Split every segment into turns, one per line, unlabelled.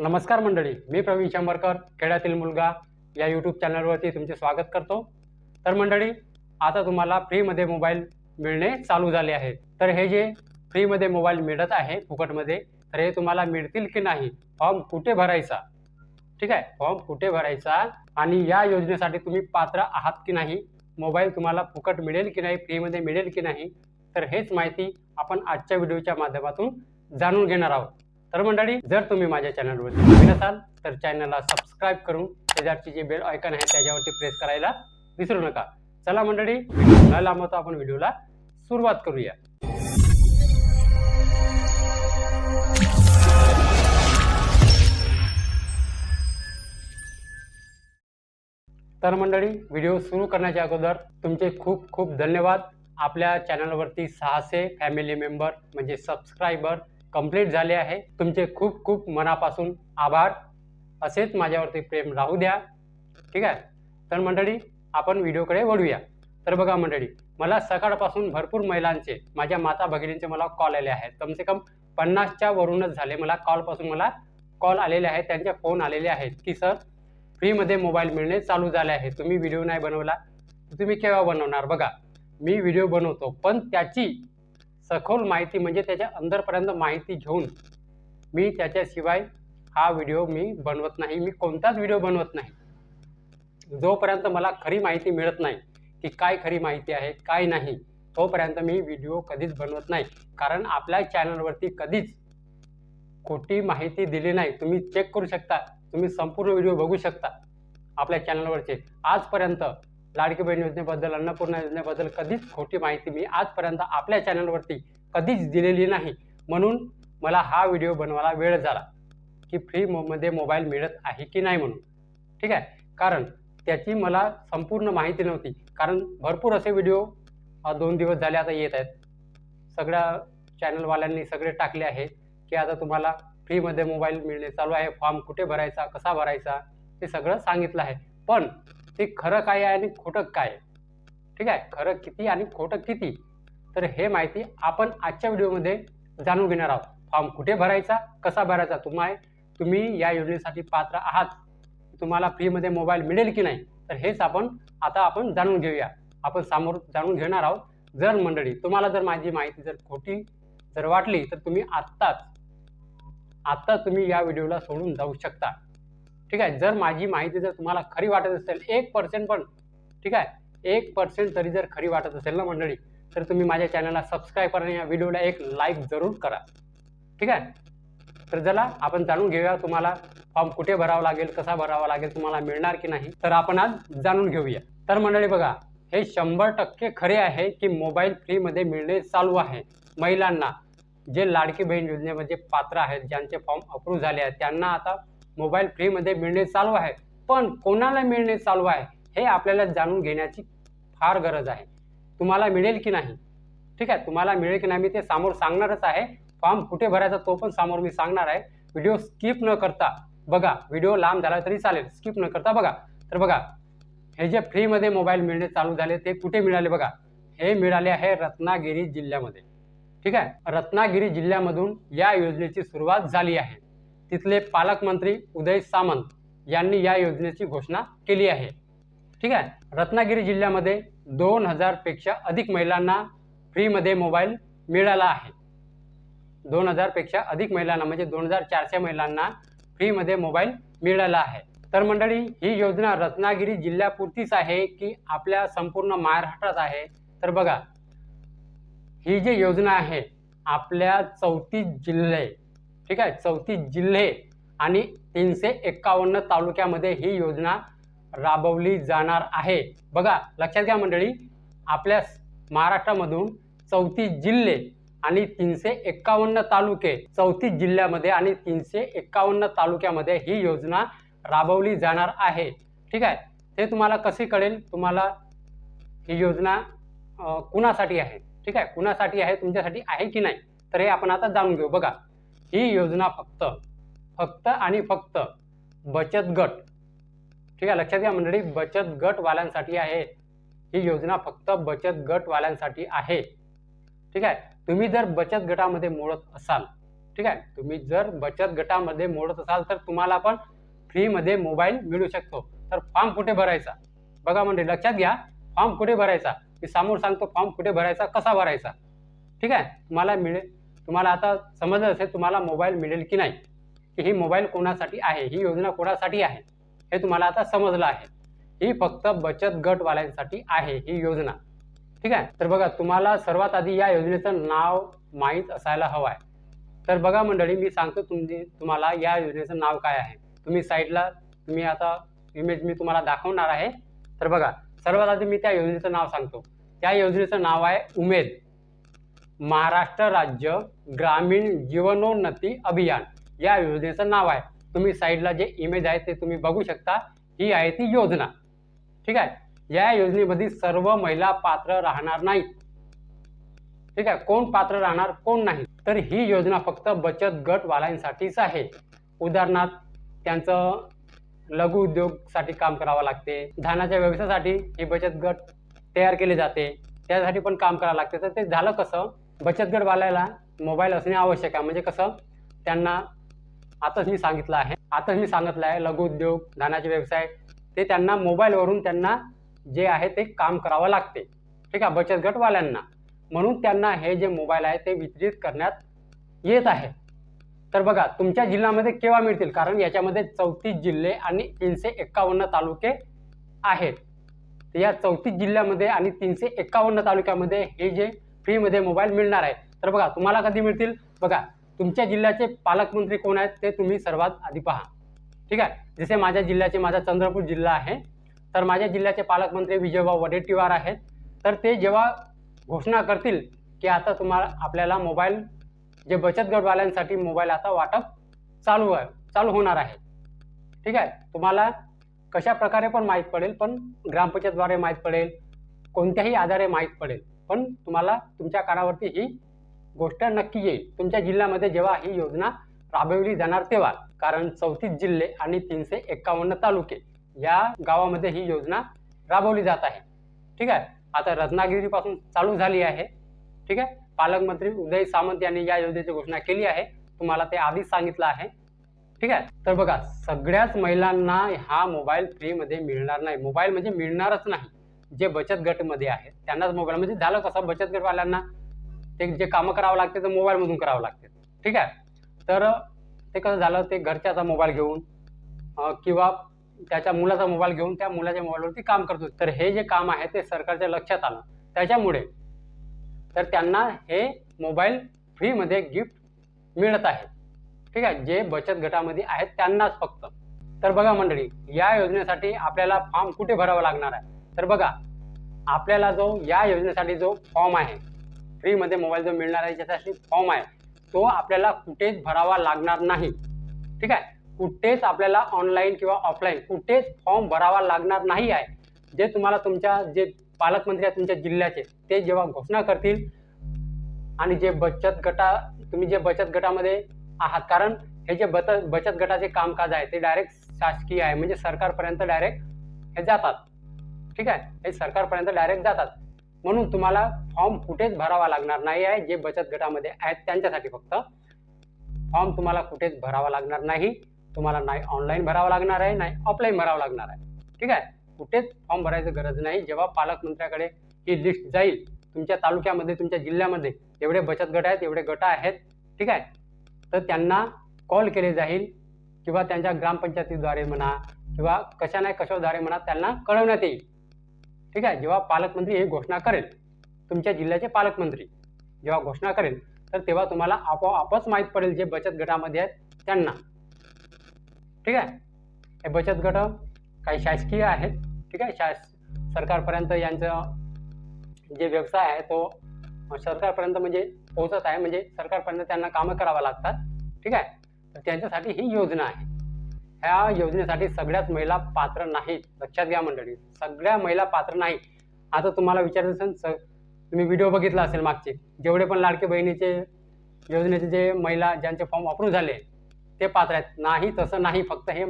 नमस्कार मंडळी मी प्रवीण शंभरकर खेड्यातील मुलगा. या यूट्यूब चॅनलवरती तुमचे स्वागत करतो. तर मंडळी आता तुम्हाला फ्रीमध्ये मोबाईल मिळणे चालू झाले आहे तर हे जे फ्रीमध्ये मोबाईल मिळत आहे फुकटमध्ये तर हे तुम्हाला मिळतील की नाही फॉर्म कुठे भरायचा? ठीक आहे फॉर्म कुठे भरायचा? आणि या योजनेसाठी तुम्ही पात्र आहात की नाही? मोबाईल तुम्हाला फुकट मिळेल की नाही फ्रीमध्ये मिळेल की नाही? तर हेच माहिती आपण आजच्या व्हिडिओच्या माध्यमातून जाणून घेणार आहोत. तर मंडळी जर तुम्ही माझ्या चॅनलवरती नवीन असाल तर चॅनलला सबस्क्राईब करून शेजारची जे बेल आयकन आहे त्याच्यावरती प्रेस करायला विसरू नका. चला मंडळी व्हिडिओ न लांबवता आपण व्हिडिओला सुरुवात करूया. तर मंडळी व्हिडिओ सुरू करण्याच्या अगोदर तुमचे खूप खूप धन्यवाद. आपल्या चॅनलवरती सहाशे फॅमिली मेंबर म्हणजे सबस्क्रायबर कंप्लीट झाले आहे. तुमचे खूप खूप मनापासून आभार. असेच माझ्यावरती प्रेम राहू द्या. ठीक आहे? तर मंडळी आपण व्हिडिओकडे वळूया. तर बघा मंडळी मला सकाळपासून भरपूर महिलांचे माझ्या माता भगिनींचे मला कॉल आले आहेत. कमसे कम पन्नासच्या वरूनच झाले मला कॉलपासून मला कॉल आलेले आहेत. त्यांचे फोन आलेले आहेत की सर फ्रीमध्ये मोबाईल मिळणे चालू झाले आहे. तुम्ही व्हिडिओ नाही बनवला. तुम्ही केव्हा बनवणार? बघा मी व्हिडिओ बनवतो पण त्याची सखोल माहिती म्हणजे त्याच्या अंदरपर्यंत माहिती घेऊन मी त्याच्याशिवाय हा व्हिडिओ मी बनवत नाही. मी कोणताच व्हिडिओ बनवत नाही. जोपर्यंत मला खरी माहिती मिळत नाही की काय खरी माहिती आहे काय नाही तोपर्यंत मी व्हिडिओ कधीच बनवत नाही. कारण आपल्या चॅनलवरती कधीच खोटी माहिती दिली नाही. तुम्ही चेक करू शकता. तुम्ही संपूर्ण व्हिडिओ बघू शकता आपल्या चॅनलवरचे. आजपर्यंत लाडकी बहीण योजनेबद्दल अन्नपूर्णा योजनेबद्दल कधीच खोटी माहिती मी आजपर्यंत आपल्या चॅनलवरती कधीच दिलेली नाही. म्हणून मला हा व्हिडिओ बनवायला वेळ झाला की फ्रीमध्ये मोबाईल मिळत आहे की नाही म्हणून. ठीक आहे? कारण त्याची मला संपूर्ण माहिती नव्हती. कारण भरपूर असे व्हिडिओ दोन दिवस झाले आता येत आहेत. सगळ्या चॅनलवाल्यांनी सगळे टाकले आहेत की आता तुम्हाला फ्रीमध्ये मोबाईल मिळणे चालू आहे. फॉर्म कुठे भरायचा कसा भरायचा ते सगळं सांगितलं आहे. पण ते खरं काय आहे आणि खोटं काय ठीक आहे? खरं किती आणि खोटं किती? तर हे माहिती आपण आजच्या व्हिडिओमध्ये जाणून घेणार आहोत. फॉर्म कुठे भरायचा कसा भरायचा तुम्हाला तुम्ही या योजनेसाठी पात्र आहात. तुम्हाला फ्रीमध्ये मोबाईल मिळेल की नाही? तर हेच आपण आता आपण जाणून घेऊया. आपण समोर जाणून घेणार आहोत. जर मंडळी तुम्हाला जर माझी माहिती जर खोटी जर वाटली तर तुम्ही आत्ताच आत्ता तुम्ही या व्हिडिओला सोडून जाऊ शकता. ठीक आहे? जर माझी माहिती जर तुम्हाला खरी वाटत असेल एक पर्सेंट पण ठीक आहे? एक पर्सेंट तरी जर खरी वाटत असेल ना मंडळी तर तुम्ही माझ्या चॅनलला सबस्क्राईब करा आणि या व्हिडिओला एक लाईक जरूर करा. ठीक आहे? तर चला आपण जाणून घेऊया तुम्हाला फॉर्म कुठे भरावा लागेल कसा भरावा लागेल तुम्हाला मिळणार की नाही तर आपण आज जाणून घेऊया. तर मंडळी बघा हे शंभर टक्के खरे आहे की मोबाईल फ्रीमध्ये मिळणे चालू आहे. महिलांना जे लाडकी बहीण योजनेमध्ये पात्र आहेत ज्यांचे फॉर्म अप्रूव्ह झाले आहेत त्यांना आता मोबाईल फ्रीमध्ये मिळणे चालू आहे. पण कोणाला मिळणे चालू आहे हे आपल्याला जाणून घेण्याची फार गरज आहे. तुम्हाला मिळेल की नाही? ठीक आहे तुम्हाला मिळेल की नाही मी ते समोर सांगणारच आहे. फॉर्म कुठे भरायचा तो पण समोर मी सांगणार आहे. व्हिडिओ स्किप न करता बघा व्हिडिओ लांब झाला तरी चालेल स्किप न करता बघा. तर बघा हे जे फ्रीमध्ये मोबाईल मिळणे चालू झाले ते कुठे मिळाले बघा? हे मिळाले आहे रत्नागिरी जिल्ह्यामध्ये. ठीक आहे रत्नागिरी जिल्ह्यामधून या योजनेची सुरुवात झाली आहे. तिथले पालकमंत्री उदय सामंत यांनी या योजनेची घोषणा केली आहे. ठीक आहे? रत्नागिरी जिल्ह्यामध्ये दोन हजारपेक्षा अधिक महिलांना फ्रीमध्ये मोबाईल मिळाला आहे. दोन हजारपेक्षा अधिक महिलांना म्हणजे दोन हजार चारशे महिलांना फ्रीमध्ये मोबाईल मिळाला आहे. तर मंडळी ही योजना रत्नागिरी जिल्ह्यापुरतीच आहे की आपल्या संपूर्ण महाराष्ट्रात आहे? तर बघा ही जी योजना आहे आपल्या चौतीस जिल्हे ठीक आहे? चौतीस जिल्हे आणि तीनशे एक्कावन्न तालुक्यामध्ये ही योजना राबवली जाणार आहे. बघा लक्षात घ्या मंडळी आपल्या महाराष्ट्रामधून चौतीस जिल्हे आणि तीनशे एक्कावन्न तालुके चौतीस जिल्ह्यामध्ये आणि तीनशे एक्कावन्न तालुक्यामध्ये ही योजना राबवली जाणार आहे. ठीक आहे? ते तुम्हाला कसे कळेल? तुम्हाला ही योजना कुणासाठी आहे? ठीक आहे? कुणासाठी आहे? तुमच्यासाठी आहे की नाही? तर हे आपण आता जाणून घेऊ. बघा ही योजना फक्त फक्त आणि फक्त बचत गट. ठीक आहे लक्षात घ्या मंडळी बचत गटवाल्यांसाठी आहे. ही योजना फक्त बचत गटवाल्यांसाठी आहे. ठीक आहे तुम्ही जर बचत गटामध्ये मोडत असाल ठीक आहे तुम्ही जर बचत गटामध्ये मोडत असाल तर तुम्हाला पण फ्रीमध्ये मोबाईल मिळू शकतो. तर फॉर्म कुठे भरायचा? बघा म्हणजे लक्षात घ्या फॉर्म कुठे भरायचा? मी समोर सांगतो फॉर्म कुठे भरायचा कसा भरायचा? ठीक आहे तुम्हाला मिळेल तुम्हाला आता समजलं असेल तुम्हाला मोबाईल मिळेल की नाही की ही मोबाईल कोणासाठी आहे ही योजना कोणासाठी आहे हे तुम्हाला आता समजलं आहे. ही फक्त बचत गटवाल्यांसाठी आहे ही योजना. ठीक आहे? तर बघा तुम्हाला सर्वात आधी या योजनेचं नाव माहीत असायला हवं आहे तर बघा मंडळी मी सांगतो तुमची तुम्हाला या योजनेचं नाव काय आहे. तुम्ही साईडला तुम्ही आता इमेज मी तुम्हाला दाखवणार आहे. तर बघा सर्वात आधी मी त्या योजनेचं नाव सांगतो. त्या योजनेचं नाव आहे उमेद. महाराष्ट्र राज्य ग्रामीण जीवनोन्नती अभियान. या योजनेचं नाव आहे. तुम्ही साईडला जे इमेज आहे ते तुम्ही बघू शकता. ही आहे ती योजना. ठीक आहे? या योजनेमध्ये सर्व महिला पात्र राहणार नाहीत. ठीक आहे? कोण पात्र राहणार कोण नाही? तर ही योजना फक्त बचत गटवाल्यांसाठीच आहे. उदाहरणार्थ त्यांचं लघु उद्योगसाठी काम करावं लागते. धानाच्या व्यवसायासाठी ही बचत गट तयार केले जाते. त्यासाठी पण काम करावं लागते. तर ते झालं कसं? बचत गटवाल्याला मोबाईल असणे आवश्यक आहे. म्हणजे कसं? त्यांना आताच मी सांगितलं आहे. आताच मी सांगितलं आहे लघु उद्योग धानाचे व्यवसाय ते त्यांना मोबाईलवरून त्यांना जे आहे ते काम करावं लागते. ठीक आहे? बचत गटवाल्यांना म्हणून त्यांना हे जे मोबाईल आहे ते वितरित करण्यात येत आहे. तर बघा तुमच्या जिल्ह्यामध्ये केव्हा मिळतील? कारण याच्यामध्ये चौतीस जिल्हे आणि तीनशे एक्कावन्न तालुके आहेत. या चौतीस जिल्ह्यामध्ये आणि तीनशे एक्कावन्न तालुक्यामध्ये हे जे फ्रीमध्ये मोबाईल मिळणार आहे. तर बघा तुम्हाला कधी मिळतील? बघा तुमच्या जिल्ह्याचे पालकमंत्री कोण आहेत ते तुम्ही सर्वात आधी पहा. ठीक आहे? जसे माझ्या जिल्ह्याचे माझा चंद्रपूर जिल्हा आहे तर माझ्या जिल्ह्याचे पालकमंत्री विजयभाऊ वडेट्टीवार आहेत. तर ते जेव्हा घोषणा करतील की आता तुम्हाला आपल्याला मोबाईल जे बचत गटवाल्यांसाठी मोबाईल आता वाटप चालू आहे चालू होणार आहे. ठीक आहे? तुम्हाला कशा प्रकारे पण माहीत पडेल पण ग्रामपंचायतद्वारे माहीत पडेल कोणत्याही आधारे माहीत पडेल. पण तुम्हाला तुमच्या कानावरती ही गोष्ट नक्की येईल. तुमच्या जिल्ह्यामध्ये जेव्हा ही योजना राबवली जाणार तेव्हा कारण चौतीस जिल्हे आणि तीनशे एक्कावन्न तालुके या गावामध्ये ही योजना राबवली जात आहे. ठीक आहे? आता रत्नागिरीपासून चालू झाली आहे. ठीक आहे? पालकमंत्री उदय सामंत यांनी या योजनेची घोषणा केली आहे. तुम्हाला ते आधीच सांगितलं आहे. ठीक आहे? तर बघा सगळ्याच महिलांना हा मोबाईल फ्रीमध्ये मिळणार नाही. मोबाईल म्हणजे मिळणारच नाही. जे बचत गटमध्ये आहेत त्यांनाच मोबाईल म्हणजे झालं कसं बचत गटवाल्यांना ते जे कामं करावं लागते तर मोबाईलमधून करावं लागते. ठीक आहे? तर ते कसं झालं ते घरच्याचा मोबाईल घेऊन किंवा त्याच्या मुलाचा मोबाईल घेऊन त्या मुलाच्या मोबाईलवरती काम करतो तर हे जे काम आहे ते सरकारच्या लक्षात आलं. त्याच्यामुळे तर त्यांना हे मोबाईल फ्रीमध्ये गिफ्ट मिळत आहे. ठीक आहे? जे बचत गटामध्ये आहेत त्यांनाच फक्त. तर बघा मंडळी या योजनेसाठी आपल्याला फॉर्म कुठे भरावा लागणार आहे? तर बघा आपल्याला जो या योजनेसाठी जो फॉर्म आहे फ्रीमध्ये मोबाईल जो मिळणार आहे ज्याच्यासाठी फॉर्म आहे तो आपल्याला कुठेच भरावा लागणार नाही. ठीक आहे? कुठेच आपल्याला ऑनलाईन किंवा ऑफलाईन कुठेच फॉर्म भरावा लागणार नाही आहे. जे तुम्हाला तुमच्या जे पालकमंत्री आहेत तुमच्या जिल्ह्याचे ते जेव्हा घोषणा करतील आणि जे बचत गटा तुम्ही जे बचत गटामध्ये आहात कारण हे जे बत बचत गटाचे कामकाज आहे ते डायरेक्ट शासकीय आहे म्हणजे सरकारपर्यंत डायरेक्ट हे जातात. ठीक आहे? हे सरकारपर्यंत डायरेक्ट जातात. म्हणून तुम्हाला फॉर्म कुठेच भरावा लागणार नाही आहे जे बचत गटामध्ये आहेत त्यांच्यासाठी फक्त. फॉर्म तुम्हाला कुठेच भरावा लागणार नाही. तुम्हाला नाही ऑनलाईन भरावा लागणार आहे नाही ऑफलाईन भरावं लागणार आहे. ठीक आहे? कुठेच फॉर्म भरायची गरज नाही. जेव्हा पालकमंत्र्याकडे ही लिस्ट जाईल तुमच्या तालुक्यामध्ये तुमच्या जिल्ह्यामध्ये एवढे बचत गट आहेत एवढे गट आहेत ठीक आहे? तर त्यांना कॉल केले जाईल किंवा त्यांच्या ग्रामपंचायतीद्वारे म्हणा किंवा कशा नाही कशाद्वारे म्हणा त्यांना कळवण्यात येईल. ठीक आहे? जेव्हा पालकमंत्री ही घोषणा करेल तुमच्या जिल्ह्याचे पालकमंत्री जेव्हा घोषणा करेल तर तेव्हा तुम्हाला आपोआपच माहीत पडेल जे बचत गटामध्ये आहेत त्यांना. ठीक आहे? हे बचत गट काही शासकीय आहेत. ठीक आहे? शास सरकारपर्यंत यांचं जे व्यवसाय आहे तो सरकारपर्यंत म्हणजे पोहोचत आहे. म्हणजे सरकारपर्यंत त्यांना कामं करावं लागतात. ठीक आहे? तर त्यांच्यासाठी ही योजना आहे. ह्या योजनेसाठी सगळ्याच महिला पात्र नाहीत. लक्षात घ्या मंडळी. सगळ्या महिला पात्र नाही. आता तुम्हाला विचारायचं असेल स तुम्ही व्हिडिओ बघितला असेल मागचे. जेवढे पण लाडके बहिणीचे योजनेचे जे महिला ज्यांचे फॉर्म अप्रूव्ह झाले ते पात्र आहेत. नाही तसं नाही. फक्त हे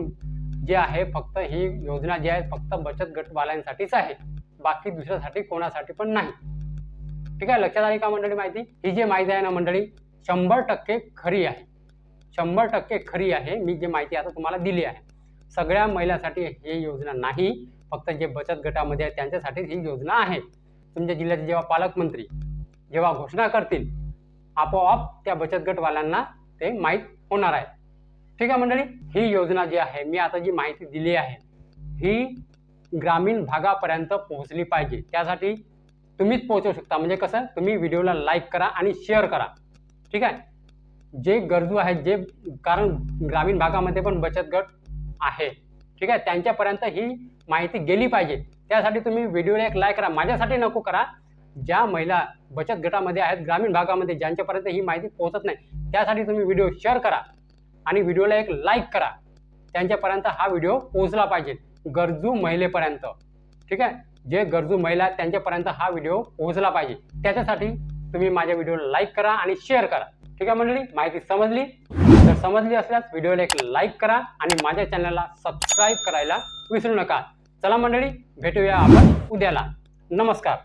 जे आहे फक्त ही योजना जी आहे फक्त बचत गटवाल्यांसाठीच आहे. बाकी दुसऱ्यासाठी कोणासाठी पण नाही. ठीक आहे? लक्षात आली का मंडळी माहिती? ही जी माहिती आहे ना मंडळी शंभर टक्के खरी आहे. शंभर टक्के खरी आहे. मी जी माहिती आता तुम्हाला दिली आहे. सगळ्या महिलांसाठी ही योजना नाही. फक्त जे बचत गटामध्ये आहे त्यांच्यासाठीच ही योजना आहे. तुमच्या जिल्ह्याचे जेव्हा पालकमंत्री जेव्हा घोषणा करतील आपोआप त्या बचत गटवाल्यांना ते माहीत होणार आहे. ठीक आहे मंडळी ही योजना जी आहे मी आता जी माहिती दिली आहे ही ग्रामीण भागापर्यंत पोहोचली पाहिजे. त्यासाठी तुम्हीच पोहोचवू शकता. म्हणजे कसं तुम्ही व्हिडिओला लाईक करा आणि शेअर करा. ठीक आहे? जे गरजू आहेत जे कारण ग्रामीण भागामध्ये पण बचत गट आहे. ठीक आहे? त्यांच्यापर्यंत ही माहिती गेली पाहिजे. त्यासाठी तुम्ही व्हिडिओला एक लाईक करा. माझ्यासाठी नको करा. ज्या महिला बचत गटामध्ये आहेत ग्रामीण भागामध्ये ज्यांच्यापर्यंत ही माहिती पोहोचत नाही त्यासाठी तुम्ही व्हिडिओ शेअर करा आणि व्हिडिओला एक लाईक करा. त्यांच्यापर्यंत हा व्हिडिओ पोहोचला पाहिजे. गरजू महिलेपर्यंत. ठीक आहे? जे गरजू महिला आहेत त्यांच्यापर्यंत हा व्हिडिओ पोहोचला पाहिजे. त्याच्यासाठी तुम्ही माझ्या व्हिडिओला लाईक करा आणि शेअर करा. ठीक आहे मंडळी? माहिती समजली? तर समजली असल्यास व्हिडिओला एक लाईक करा आणि माझ्या चॅनलला सबस्क्राईब करायला विसरू नका. चला मंडळी भेटूया आपण उद्याला. नमस्कार.